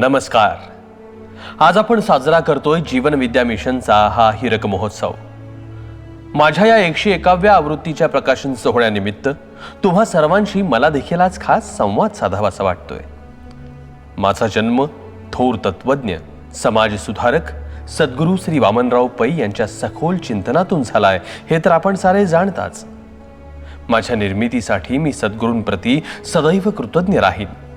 नमस्कार. आज आपण साजरा करतोय जीवन विद्या मिशनचा हा हिरक महोत्सव. माझ्या या एकशे एकाव्या आवृत्तीच्या प्रकाशन सोहळ्यानिमित्त तुम्हा सर्वांशी मला देखील आज खास संवाद साधावासा वाटतोय. माझा जन्म थोर तत्वज्ञ समाज सुधारक सद्गुरू श्री वामनराव पै यांच्या सखोल चिंतनातून झालाय हे तर आपण सारे जाणताच. माझ्या निर्मितीसाठी मी सद्गुरूंप्रती सदैव कृतज्ञ राहीन.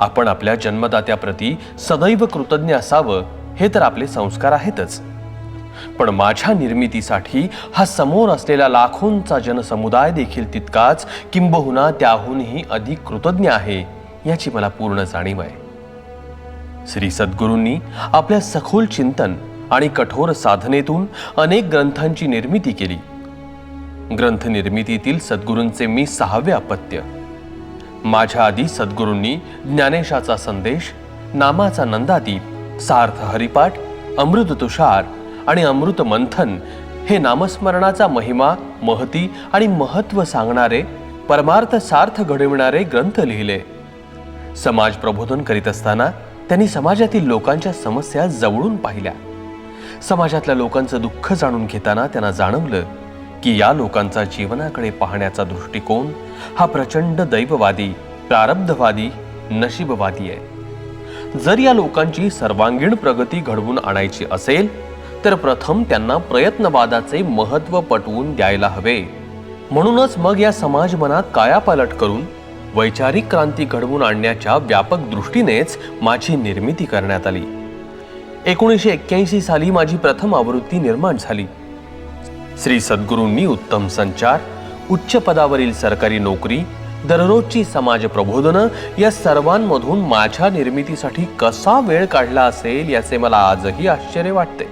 आपण आपल्या जन्मदात्याप्रती सदैव कृतज्ञ असावं हे तर आपले संस्कार आहेतच. पण माझ्या निर्मितीसाठी हा समोर असलेला लाखोंचा जनसमुदाय देखील तितकाच किंबहुना त्याहूनही अधिक कृतज्ञ आहे याची मला पूर्ण जाणीव आहे. श्री सद्गुरूंनी आपल्या सखोल चिंतन आणि कठोर साधनेतून अनेक ग्रंथांची निर्मिती केली. ग्रंथ निर्मितीतील सद्गुरूंचे मी सहावे अपत्य माझ्या आधी सद्गुरूंनी ज्ञानेशाचा संदेश नामाचा नंदादीप सार्थ हरिपाठ अमृत तुषार आणि अमृत मंथन हे नामस्मरणाचा महिमा महती आणि महत्त्व सांगणारे परमार्थ सार्थ घडविणारे ग्रंथ लिहिले. समाज प्रबोधन करीत असताना त्यांनी समाजातील लोकांच्या समस्या जवळून पाहिल्या. समाजातल्या लोकांचं दुःख जाणून घेताना त्यांना जाणवलं की या लोकांचा जीवनाकडे पाहण्याचा दृष्टिकोन हा प्रचंड दैववादी प्रारब्धवादी नशीबवादी आहे. जर या लोकांची सर्वांगीण प्रगती घडवून आणायची असेल तर प्रथम त्यांना प्रयत्नवादाचे महत्त्व पटवून द्यायला हवे. म्हणूनच मग या समाज मनात कायापालट करून वैचारिक क्रांती घडवून आणण्याच्या व्यापक दृष्टीनेच माझी निर्मिती करण्यात आली. एकोणीसशे एक्क्याऐंशी साली माझी प्रथम आवृत्ती निर्माण झाली. श्री सद्गुरूंनी उत्तम संचार उच्च पदावरील सरकारी नोकरी दररोजची समाज प्रबोधनं या सर्वांमधून माझ्या निर्मितीसाठी कसा वेळ काढला असेल याचे मला आजही आश्चर्य वाटते.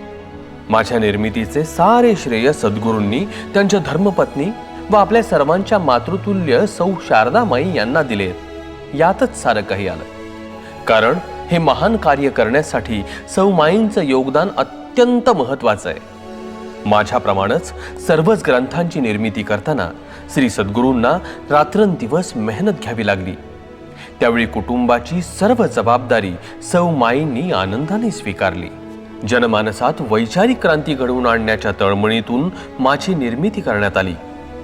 माझ्या निर्मितीचे सारे श्रेय सद्गुरूंनी त्यांच्या धर्मपत्नी व आपल्या सर्वांच्या मातृतुल्य सौ शारदामाई यांना दिले. यातच सारं काही आलं. कारण हे महान कार्य करण्यासाठी सौ माईंचं योगदान अत्यंत महत्वाचं आहे. माझ्याप्रमाणेच सर्वच ग्रंथांची निर्मिती करताना श्री सद्गुरूंना रात्रंदिवस मेहनत घ्यावी लागली. त्यावेळी कुटुंबाची सर्व जबाबदारी सौ माईंनी आनंदाने स्वीकारली. जनमानसात वैचारिक क्रांती घडवून आणण्याच्या तळमळीतून माझी निर्मिती करण्यात आली.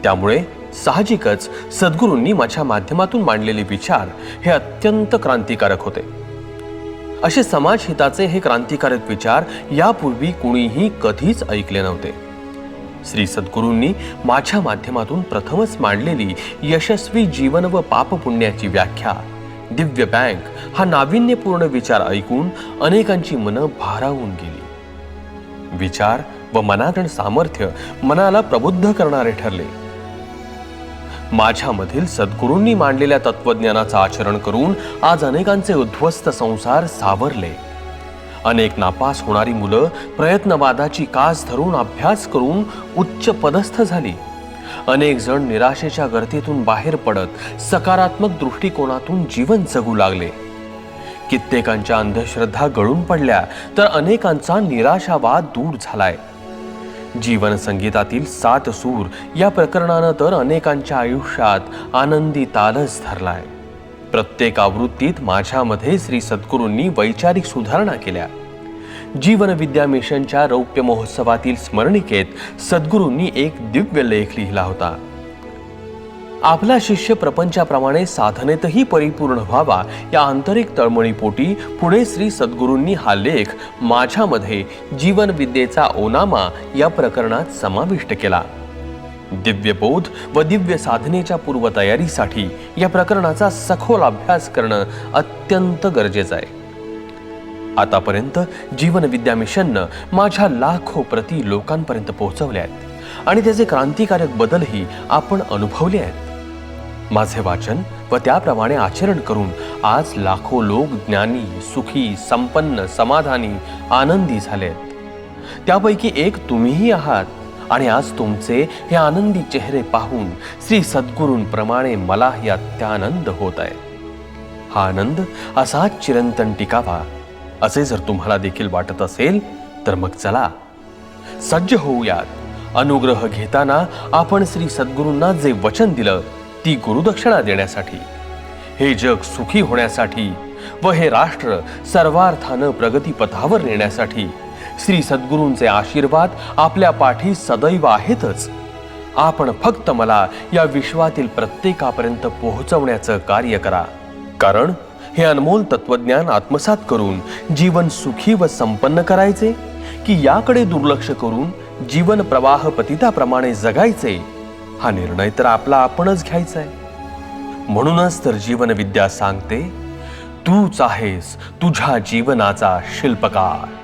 त्यामुळे साहजिकच सद्गुरूंनी माझ्या माध्यमातून मांडलेले विचार हे अत्यंत क्रांतिकारक होते. असे समाजहिताचे हे क्रांतिकारक विचार यापूर्वी कुणीही कधीच ऐकले नव्हते. श्री सद्गुरूंनी माझ्या माध्यमातून प्रथमच मांडलेली यशस्वी जीवन व पापपुण्याची व्याख्या दिव्य बँक हा नाविन्यपूर्ण विचार ऐकून अनेकांची मनं भारावून गेली. विचार व मनातण सामर्थ्य मनाला प्रबुद्ध करणारे ठरले. माझ्यामधील सद्गुरूंनी मांडलेल्या तत्वज्ञानाचं आचरण करून आज अनेकांचे उद्ध्वस्त संसार सावरले. अनेक नापास होणारी मुलं प्रयत्नवादाची कास धरून अभ्यास करून उच्च पदस्थ झाली. अनेक जण निराशेच्या गर्दीतून बाहेर पडत सकारात्मक दृष्टिकोनातून जीवन जगू लागले. कित्येकांच्या अंधश्रद्धा गळून पडल्या तर अनेकांचा निराशावाद दूर झालाय. जीवन संगीतातील सात सूर या प्रकरणानं तर अनेकांच्या आयुष्यात आनंदी तालच धरलाय. प्रत्येक आवृत्तीत माझ्यामध्ये श्री सद्गुरूंनी वैचारिक सुधारणा केल्या. जीवन विद्या मिशनच्या रौप्य महोत्सवातील स्मरणिकेत सद्गुरूंनी एक दिव्य लेख लिहिला होता. आपला शिष्य प्रपंचाप्रमाणे साधनेतही परिपूर्ण व्हावा या आंतरिक तळमळीपोटी पुढे श्री सद्गुरूंनी हा लेख माझ्यामध्ये जीवनविद्येचा ओनामा या प्रकरणात समाविष्ट केला. दिव्यबोध व दिव्य साधनेच्या पूर्वतयारीसाठी या प्रकरणाचा सखोल अभ्यास करणं अत्यंत गरजेचं आहे. आतापर्यंत जीवनविद्या मिशननं माझ्या लाखो प्रती लोकांपर्यंत पोहोचवल्या आहेत आणि त्याचे क्रांतिकारक बदलही आपण अनुभवले आहेत. माझे वाचन व त्याप्रमाणे आचरण करून आज लाखो लोक ज्ञानी सुखी संपन्न समाधानी आनंदी झाले आहेत त्यापैकी एक तुम्हीही आहात आणि आज तुमचे हे आनंदी चेहरे पाहून श्री सद्गुरूंप्रमाणे मलाही अत्यानंद होत आहे. हा आनंद असाच चिरंतन टिकावा. असे जर तुम्हाला देखील वाटत असेल तर मग चला. सज्ज होऊयात. अनुग्रह घेताना आपण श्री सद्गुरूंना जे वचन दिलं ती गुरुदक्षिणा देण्यासाठी. हे जग सुखी होण्यासाठी व हे राष्ट्र सर्वार्थानं प्रगतीपथावर नेण्यासाठी श्री सद्गुरूंचे आशीर्वाद आपल्या पाठी सदैव आहेतच. आपण फक्त मला या विश्वातील प्रत्येकापर्यंत पोहोचवण्याचं कार्य करा. कारण हे अनमोल तत्वज्ञान आत्मसात करून जीवन सुखी व संपन्न करायचे की याकडे दुर्लक्ष करून जीवन प्रवाह पतिताप्रमाणे जगायचे हा निर्णय तर आपला आपणच घ्यायचा आहे. म्हणूनच तर जीवनविद्या सांगते तूच आहेस तुझ्या जीवनाचा शिल्पकार.